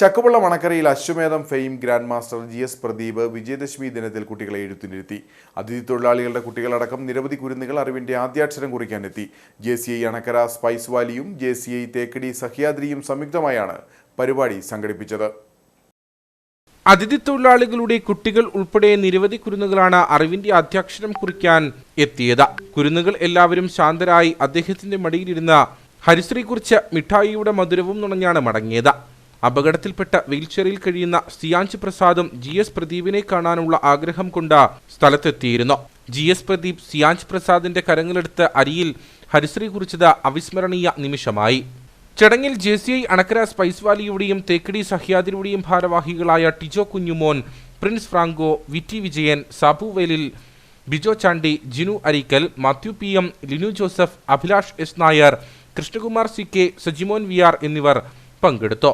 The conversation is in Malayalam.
ചക്കുപള്ള മണക്കരയിൽ Ashwamedham fame grand master G S Pradeep Vijayadashami ദിനത്തിൽ കുട്ടികളെ എഴുത്തിനിരുത്തി. അതിഥി തൊഴിലാളികളുടെ കുട്ടികളടക്കം നിരവധി കുരുന്നുകൾ അറിവിന്റെ ആദ്യാക്ഷരം കുറിക്കാനെത്തി J C I Anakkara spice വാലിയും J C I Thekkady സഹ്യാദ്രിയും സംയുക്തമായാണ് പരിപാടി സംഘടിപ്പിച്ചത്. അതിഥി തൊഴിലാളികളുടെ കുട്ടികൾ ഉൾപ്പെടെ നിരവധി കുരുന്നുകളാണ് അറിവിന്റെ അധ്യാക്ഷരം കുറിക്കാൻ എത്തിയത്. കുരുന്നുകൾ എല്ലാവരും ശാന്തരായി അദ്ദേഹത്തിന്റെ മടിയിലിരുന്ന ഹരിശ്രീ കുറിച്ച് മിഠായിയുടെ മധുരവും നുണഞ്ഞാണ് മടങ്ങിയത്. അപകടത്തിൽപ്പെട്ട വീൽചെയറിൽ കഴിയുന്ന സിയാഞ്ച് പ്രസാദും ജി എസ് പ്രദീപിനെ കാണാനുള്ള ആഗ്രഹം കൊണ്ട് സ്ഥലത്തെത്തിയിരുന്നു. ജി എസ് പ്രദീപ് സിയാഞ്ച് പ്രസാദിന്റെ കരങ്ങളെടുത്ത് അരിയിൽ ഹരിശ്രീ കുറിച്ചത് അവിസ്മരണീയ നിമിഷമായി. ചടങ്ങിൽ J C I Anakkara spice വാലിയുടെയും Thekkady സഹ്യാദ്രിയുടെയും ഭാരവാഹികളായ Tijo Kunjumon Prince Franco V T Vijayan Sabu Velil Bijo Chandy Jinu Arikkal Mathew P M Linu Joseph Abhilash S Nair Krishnakumar C K Sajimon V R എന്നിവർ പങ്കെടുത്തു.